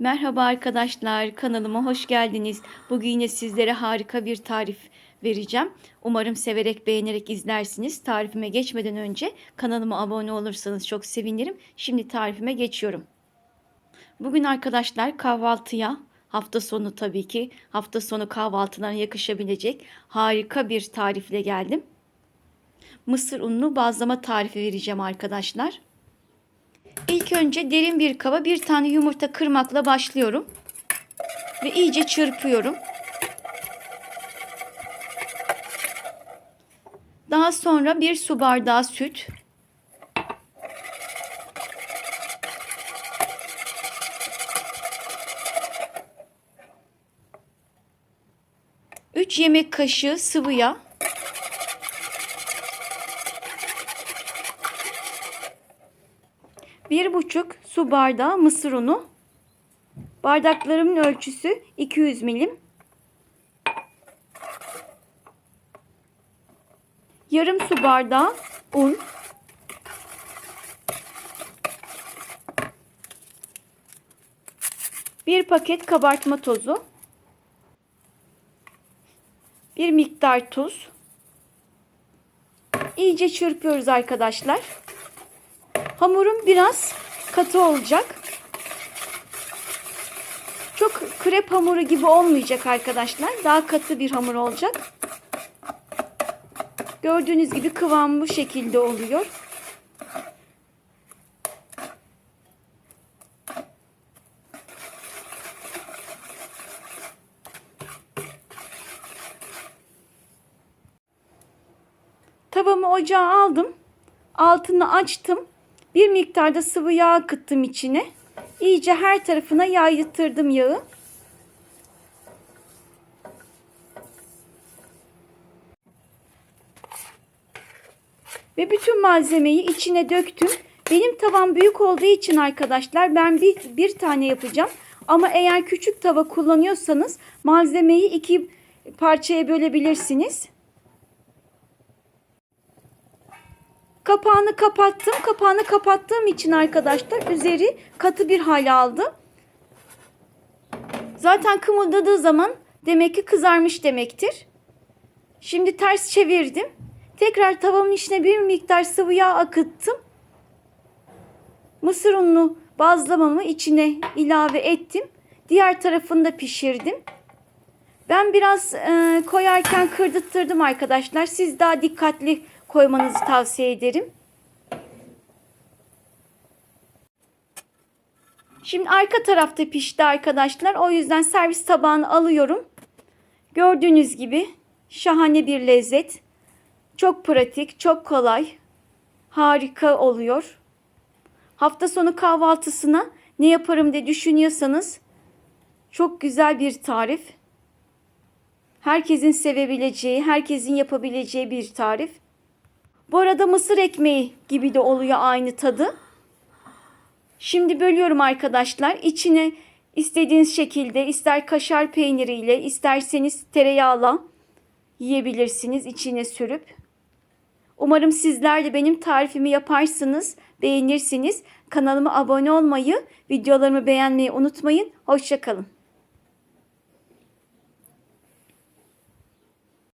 Merhaba arkadaşlar, kanalıma hoş geldiniz. Bugün yine sizlere harika bir tarif vereceğim. Umarım severek, beğenerek izlersiniz. Tarifime geçmeden önce kanalıma abone olursanız çok sevinirim. Şimdi tarifime geçiyorum. Bugün arkadaşlar kahvaltıya, hafta sonu tabii ki, hafta sonu kahvaltılarına yakışabilecek harika bir tarifle geldim. Mısır unlu bazlama tarifi vereceğim arkadaşlar. İlk önce derin bir kaba bir tane yumurta kırmakla başlıyorum. Ve iyice çırpıyorum. Daha sonra bir su bardağı süt. Üç yemek kaşığı sıvı yağ. Bir buçuk su bardağı mısır unu. Bardaklarımın ölçüsü 200 milim. Yarım su bardağı un. Bir paket kabartma tozu. Bir miktar tuz. İyice çırpıyoruz arkadaşlar. Hamurum biraz katı olacak. Çok krep hamuru gibi olmayacak arkadaşlar. Daha katı bir hamur olacak. Gördüğünüz gibi kıvam bu şekilde oluyor. Tavamı ocağa aldım. Altını açtım. Bir miktarda sıvı yağ akıttım içine. İyice her tarafına yaydırdım yağı. Ve bütün malzemeyi içine döktüm. Benim tavam büyük olduğu için arkadaşlar ben bir, bir tane yapacağım. Ama eğer küçük tava kullanıyorsanız malzemeyi iki parçaya bölebilirsiniz. Kapağını kapattım. Kapağını kapattığım için arkadaşlar üzeri katı bir hal aldı. Zaten kımıldadığı zaman demek ki kızarmış demektir. Şimdi ters çevirdim. Tekrar tavamın içine bir miktar sıvı yağ akıttım. Mısır unlu bazlamamı içine ilave ettim. Diğer tarafını da pişirdim. Ben biraz e, koyarken kırdırttırdım arkadaşlar. Siz daha dikkatli koymanızı tavsiye ederim. Şimdi arka tarafta pişti arkadaşlar. O yüzden servis tabağını alıyorum. Gördüğünüz gibi şahane bir lezzet. Çok pratik, çok kolay. Harika oluyor. Hafta sonu kahvaltısına ne yaparım diye düşünüyorsanız çok güzel bir tarif. Herkesin sevebileceği, herkesin yapabileceği bir tarif. Bu arada mısır ekmeği gibi de oluyor aynı tadı. Şimdi bölüyorum arkadaşlar. İçine istediğiniz şekilde ister kaşar peyniriyle isterseniz tereyağla yiyebilirsiniz içine sürüp. Umarım sizler de benim tarifimi yaparsınız, beğenirsiniz. Kanalıma abone olmayı, videolarımı beğenmeyi unutmayın. Hoşçakalın.